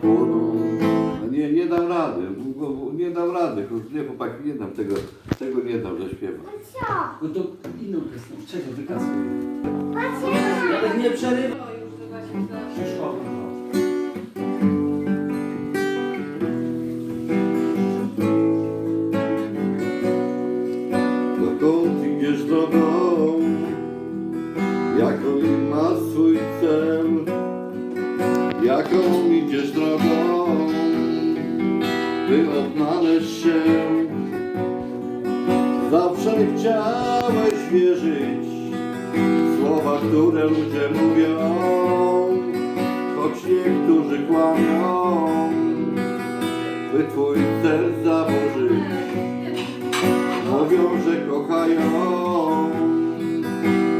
płoną. Nie, nie dam rady, nie dam rady, nie chłopaki, nie dam tego, tego nie dam że zaśpiewać. No to inną piosenkę, czekaj, wykasuję. Patrz, Ale nie przerywaj. Idziesz drogą? By odnaleźć się Zawsze chciałeś wierzyć Słowa, które ludzie mówią Choć niektórzy kłamią By twój cel zaburzyć Mówią, że kochają,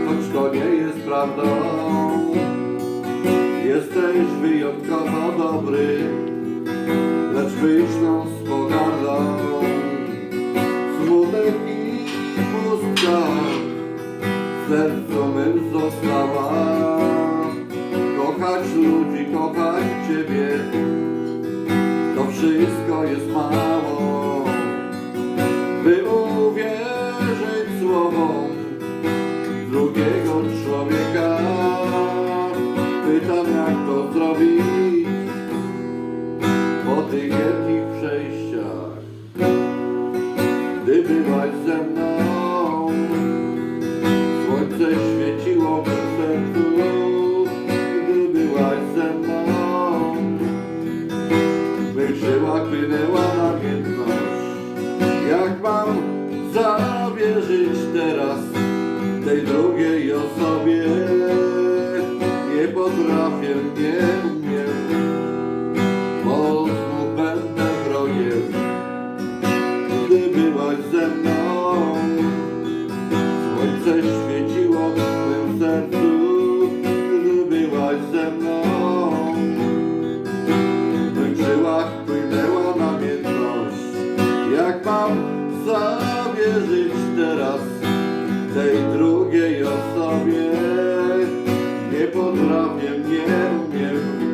choć to nie jest prawdą. Jesteś wyjątkowo dobry, lecz myślą z pogardą. Smutek i pustka w sercu mym została. Kochać ludzi, kochać Ciebie, to wszystko jest mało to zrobić po tych wielkich przejściach. Gdy byłaś ze mną, słońce świeciło w mym sercu. Gdy byłaś ze mną, w mych żyłach płynęła namiętność. Jak mam zawierzyć teraz tej drugiej osobie? Potrafię, nie umiem, znów będę wrogiem. Gdy byłaś ze mną, słońce świeciło w mym sercu. Gdy byłaś ze mną, w mych namiętność. Jak mam zawierzyć teraz tej prawie nie umiem.